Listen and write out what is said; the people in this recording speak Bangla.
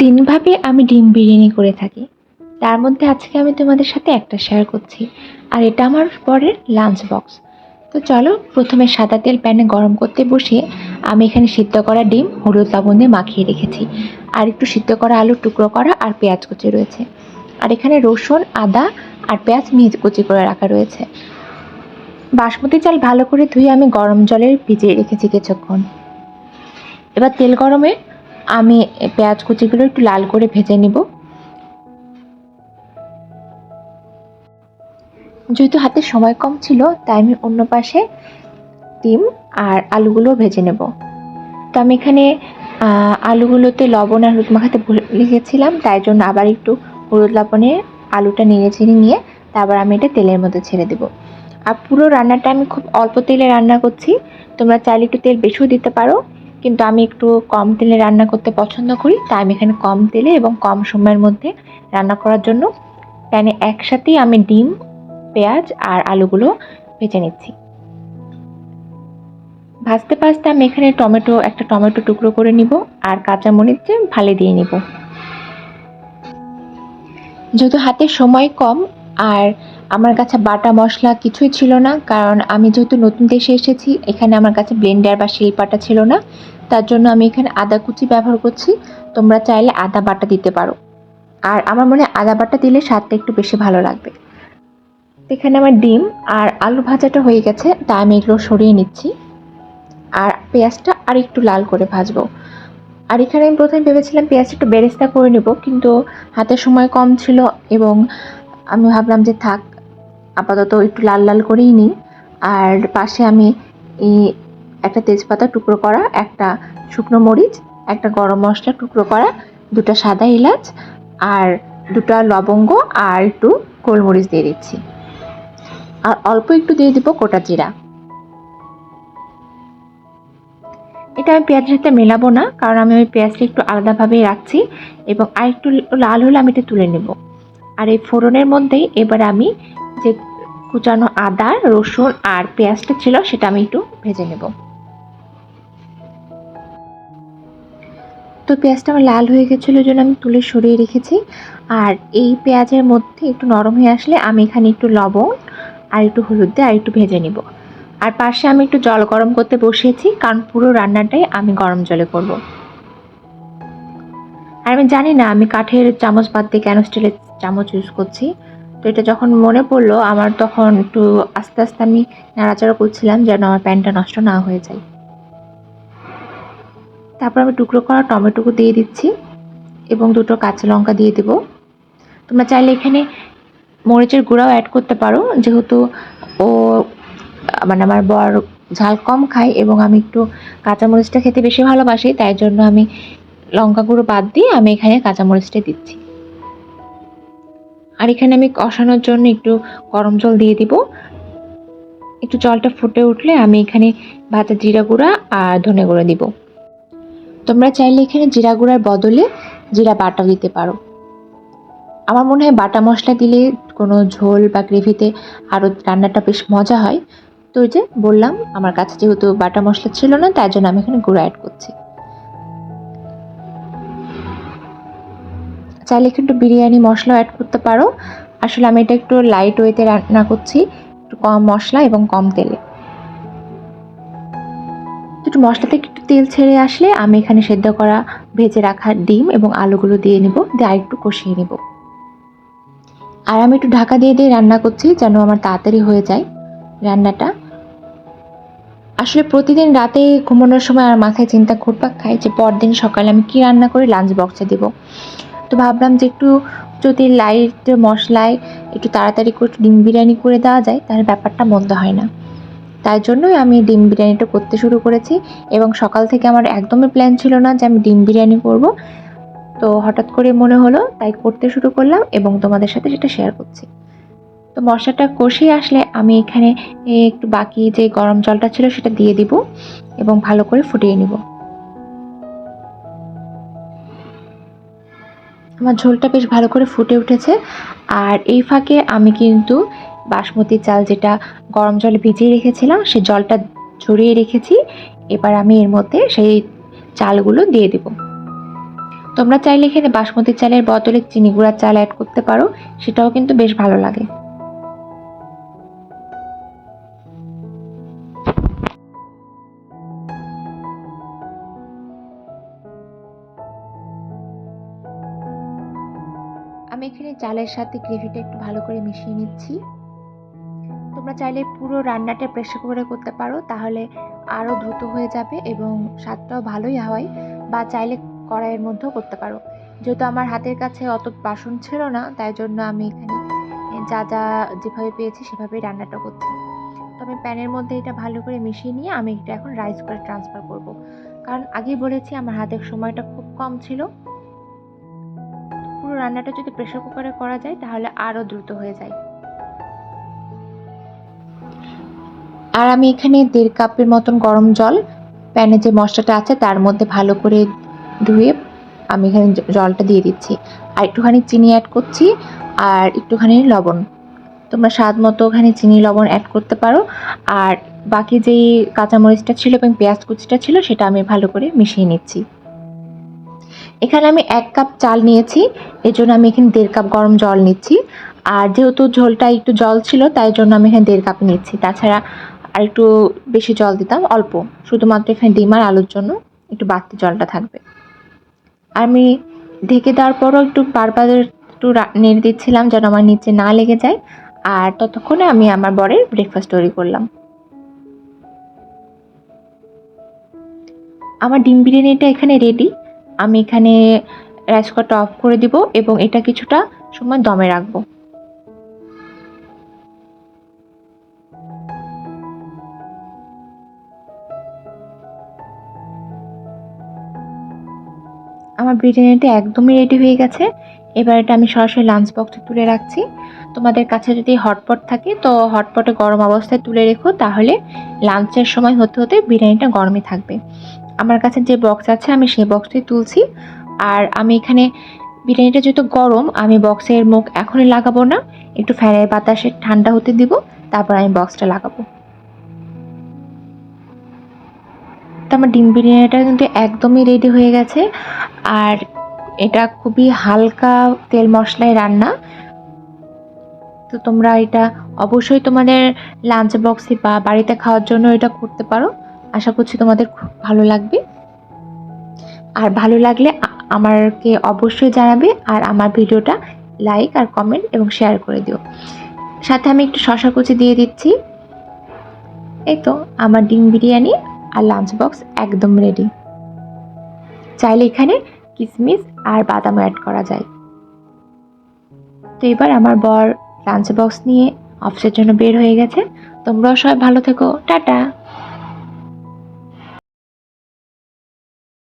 তিনভাবে আমি ডিম বিরিয়ানি করে থাকি। তার মধ্যে আজকে আমি তোমাদের সাথে একটা শেয়ার করছি। আর এটা আমার পরের লাঞ্চ বক্স তো চলো, প্রথমে সাদা তেল প্যানে গরম করতে বসিয়ে আমি এখানে সিদ্ধ করা ডিম, হলুদ লবণ দিয়ে মাখিয়ে রেখেছি। আর একটু সিদ্ধ করা আলু টুকরো করা আর পেঁয়াজ কুচি রয়েছে। আর এখানে রসুন, আদা আর পেঁয়াজ মিহি কুচি করে রাখা রয়েছে। বাসমতি চাল ভালো করে ধুয়ে আমি গরম জলে ভিজিয়ে রেখেছি কিছুক্ষণ। এবার তেল গরমে আমি পেঁয়াজ কুচিগুলো একটু লাল করে ভেজে নিব। যেহেতু হাতে সময় কম ছিল, তাই আমি অন্য পাশে ডিম আর আলুগুলো ভেজে নেব। তো আমি এখানে আলুগুলোতে লবণ আর হলুদ মাখাতে ভুলে গেছিলাম, তাই জন্য আবার একটু হলুদ লবণে আলুটা নিয়ে ছেড়ে নিয়ে, তারপর আমি এটা তেলের মধ্যে ছেড়ে দেবো। আর পুরো রান্নাটা আমি খুব অল্প তেলে রান্না করছি, তোমরা চাইলে একটু তেল বেশিও দিতে পারো। কিন্তু আমি একটু কম তেলে রান্না করতে পছন্দ করি, তাই আমি এখানে কম তেলে এবং কম সময়ের মধ্যে রান্না করার জন্য প্যানে একসাথেই আমি ডিম, পেঁয়াজ আর আলুগুলো ভেজে নিচ্ছি। ভাজতে ভাজতে আমি এখানে টমেটো, একটা টমেটো টুকরো করে নিব আর কাঁচা মরিচ ভালে দিয়ে নিব। যেহেতু হাতে সময় কম আর আমার কাছে বাটা মশলা কিছুই ছিল না, কারণ আমি যেহেতু নতুন দেশে এসেছি, এখানে আমার কাছে ব্লেন্ডার বা শিলপাটা ছিল না তার জন্য আমি এখানে আদা কুচি ব্যবহার করছি। তোমরা চাইলে আদা বাটা দিতে পারো। আর আমার মনে হয় আদা বাটা দিলে স্বাদটা একটু বেশি ভালো লাগবে। এখানে আমার ডিম আর আলু ভাজাটা হয়ে গেছে তাই আমি এগুলো সরিয়ে নিচ্ছি। আর পেঁয়াজটা আর একটু লাল করে ভাজবো। আর এখানে আমি প্রথমে ভেবেছিলাম পেঁয়াজটা একটু বেরেস্তা করে নেব, কিন্তু হাতে সময় কম ছিল এবং আমি ভাবলাম যে থাক, আপাতত একটু লাল লাল করেই নিই। আর পাশে আমি এই একটা তেজপাতা টুকরো করা, একটা শুকনো মরিচ, একটা গরম মশলা টুকরো করা, দুটো সাদা এলাচ আর দুটো লবঙ্গ আর একটু গোলমরিচ দিয়ে দিচ্ছি। আর অল্প একটু দিয়ে দিব গোটা জিরা। এটা আমি পেঁয়াজের সাথে মেলাবো না, কারণ আমি ওই পেঁয়াজটা একটু আলাদাভাবেই রাখছি এবং আর একটু লাল হলে আমি এটা তুলে নেব। আর এই ফোড়নের মধ্যেই এবার আমি যে কুচানো আদা, রসুন আর পেঁয়াজটা ছিল সেটা আমি একটু ভেজে নেব। তো পেঁয়াজটা আমার লাল হয়ে গেছিল জন্য আমি তুলে সরিয়ে রেখেছি। আর এই পেঁয়াজের মধ্যে একটু নরম হয়ে আসলে আমি এখানে একটু লবণ আর একটু হলুদ দিয়ে আর একটু ভেজে নিব। আর পাশে আমি একটু জল গরম করতে বসিয়েছি, কারণ পুরো রান্নাটাই আমি গরম জলে করব। আর আমি জানি না, আমি কাঠের চামচ বাদ দিয়ে কেন স্টিলের চামচ ইউজ করছি। তো এটা যখন মনে পড়ল, আমার তখন একটু আস্তে আস্তে আমি নাড়াচাড়া করছিলাম, যেন আমার প্যানটা নষ্ট না হয়ে যায়। তারপর আমি টুকরো করা টমেটো দিয়ে দিচ্ছি এবং দুটো কাঁচা লঙ্কা দিয়ে দেবো। তোমরা চাইলে এখানে মরিচের গুঁড়াও অ্যাড করতে পারো, যেহেতু ও মানে আমার বর ঝাল কম খায় এবং আমি একটু কাঁচামরিচটা খেতে বেশি ভালোবাসি, তাই জন্য আমি লঙ্কা গুঁড়ো বাদ দিয়ে আমি এখানে কাঁচামরিচটা দিচ্ছি। আর এখানে আমি কষানোর জন্য একটু গরম জল দিয়ে দিব। একটু জলটা ফুটে উঠলে আমি এখানে ভাজা জিরা গুঁড়া আর ধনে গুঁড়ো দিব। তোমরা চাইলে এখানে জিরা গুঁড়ার বদলে জিরা বাটা দিতে পারো। আমার মনে হয় বাটা মশলা দিলে কোনো ঝোল বা গ্রেভিতে আরও রান্নাটা বেশ মজা হয়। তো যে বললাম, আমার কাছে যেহেতু বাটা মশলা ছিল না, তাই জন্য আমি এখানে গুঁড়ো অ্যাড করছি। চাইলে এখানে একটু বিরিয়ানি মশলা অ্যাড করতে পারো। আসলে আমি এটা একটু লাইট ওয়েতে রান্না করছি, একটু কম মশলা এবং কম তেলে। একটু মশলা থেকে একটু তেল ছেড়ে আসলে আমি এখানে সেদ্ধ করা, ভেজে রাখা ডিম এবং আলুগুলো দিয়ে নেব, দিয়ে আর একটু কষিয়ে নেব। আর আমি একটু ঢাকা দিয়ে দিয়ে রান্না করছি যেন আমার তাড়াতাড়ি হয়ে যায় রান্নাটা। আসলে প্রতিদিন রাতে ঘুমানোর সময় আর মাথায় চিন্তা ঘুরপাক খায় যে পরদিন সকালে আমি কি রান্না করে লাঞ্চ বক্সে দেবো। তো ভাবলাম যে একটু যদি লাইট মশলায় একটু তাড়াতাড়ি করে ডিম বিরিয়ানি করে দেওয়া যায়, তাহলে ব্যাপারটা মন্দ হয় না। তাই জন্যই আমি ডিম বিরিয়ানিটা করতে শুরু করেছি এবং সকাল থেকে আমার একদমই প্ল্যান ছিল না যে আমি ডিম বিরিয়ানি করব। তো হঠাৎ করে মনে হলো, তাই করতে শুরু করলাম এবং তোমাদের সাথে সেটা শেয়ার করছি। তো মশলাটা কষিয়ে আসলে আমি এখানে একটু বাকি যে গরম জলটা ছিল সেটা দিয়ে দিব এবং ভালো করে ফুটিয়ে নিব। আমার ঝোলটা বেশ ভালো করে ফুটে উঠেছে। আর এই ফাঁকে আমি কিন্তু বাসমতি চাল যেটা গরম জলে ভিজিয়ে রেখেছিলাম, সেই জলটা ঝরিয়ে রেখেছি। এবার আমি এর মধ্যে সেই চালগুলো দিয়ে দেব। তোমরা চাইলে এখানে বাসমতি চালের বদলে চিনি গুঁড়ার চাল অ্যাড করতে পারো, সেটাও কিন্তু বেশ ভালো লাগে। আমি এখানে চালের সাথে গ্রেভিটা একটু ভালো করে মিশিয়ে নিচ্ছি। তোমরা চাইলে পুরো রান্নাটা প্রেশার কুকারে করতে পারো, তাহলে আরও দ্রুত হয়ে যাবে এবং স্বাদটাও ভালোই হয় বা চাইলে কড়াইয়ের মধ্যেও করতে পারো। যেহেতু আমার হাতের কাছে অত বাসন ছিল না, তাই জন্য আমি এখানে যা যা যেভাবে পেয়েছি সেভাবেই রান্নাটা করছি। তো আমি প্যানের মধ্যে এটা ভালো করে মিশিয়ে নিয়ে আমি এটা এখন রাইস করে ট্রান্সফার করব। কারণ আগেই বলেছি আমার হাতের সময়টা খুব কম ছিল। পুরো রান্নাটা যদি প্রেশার কুকারে করা যায়, তাহলে আরও দ্রুত হয়ে যায়। আর আমি এখানে দেড় কাপের মতন গরম জল, প্যানে যে মশলাটা আছে তার মধ্যে ভালো করে ধুয়ে আমি এখানে জলটা দিয়ে দিচ্ছি। আর একটুখানি চিনি অ্যাড করছি, আর একটুখানি লবণ। তোমরা স্বাদ মতো ওখানে চিনি, লবণ অ্যাড করতে পারো। আর বাকি যেই কাঁচামরিচটা ছিল এবং পেঁয়াজ কুচিটা ছিল সেটা আমি ভালো করে মিশিয়ে নিচ্ছি। এখানে আমি এক কাপ চাল নিয়েছি এই জন্য আমি এখানে দেড় কাপ গরম জল নিচ্ছি। আর যেহেতু ঝোলটা একটু জল ছিল, তাই জন্য আমি এখানে দেড় কাপ নিচ্ছি। তাছাড়া আর একটু বেশি জল দিতাম, অল্প। শুধুমাত্র এখানে ডিম আর আলুর জন্য একটু বাড়তি জলটা থাকবে। আমি ঢেকে দেওয়ার পরও একটু বারবার একটু নেড়ে দিচ্ছিলাম যেন আমার নিচে না লেগে যায়। আর ততক্ষণে আমি আমার বরের ব্রেকফাস্ট তৈরি করলাম। আমার ডিম বিরিয়ানিটা এখানে রেডি আমি এখানে রাইস কুকারটা অফ করে দিব এবং এটা কিছুটা সময় দমে রাখব। আমার বিরিয়ানিটা একদমই রেডি হয়ে গেছে। এবার এটা আমি সরাসরি লাঞ্চ বক্সে তুলে রাখছি। তোমাদের কাছে যদি হটপট থাকে, তো হটপটে গরম অবস্থায় তুলে রেখো, তাহলে লাঞ্চের সময় হতে হতে বিরিয়ানিটা গরমই থাকবে। আমার কাছে যে বক্স আছে, আমি সেই বক্সটাই তুলছি। আর আমি এখানে বিরিয়ানিটা যেহেতু গরম, আমি বক্সের মুখ এখনই লাগাবো না। একটু ফ্যানের বাতাসে ঠান্ডা হতে দিব, তারপর আমি বক্সটা লাগাবো। তো আমার ডিম বিরিয়ানিটা কিন্তু একদমই রেডি হয়ে গেছে। আর এটা খুবই হালকা তেল মশলায় রান্না। তো তোমরা এটা অবশ্যই তোমাদের লাঞ্চ বক্সে বা বাড়িতে খাওয়ার জন্য এটা করতে পারো। আশা করছি তোমাদের খুব ভালো লাগবে। আর ভালো লাগলে আমারকে অবশ্যই জানাবে আর আমার ভিডিওটা লাইক আর কমেন্ট এবং শেয়ার করে দিও। সাথে আমি একটু শশা কুচি দিয়ে দিচ্ছি। এই তো, আমার ডিম বিরিয়ানি আর লাঞ্চ বক্স একদম রেডি চাইলে এখানে কিসমিস আর বাদাম অ্যাড করা যায়। তো এবার আমার বর লাঞ্চ বক্স নিয়ে অফিসের জন্য বের হয়ে গেছে। তোমরাও সবাই ভালো থেকো। টাটা!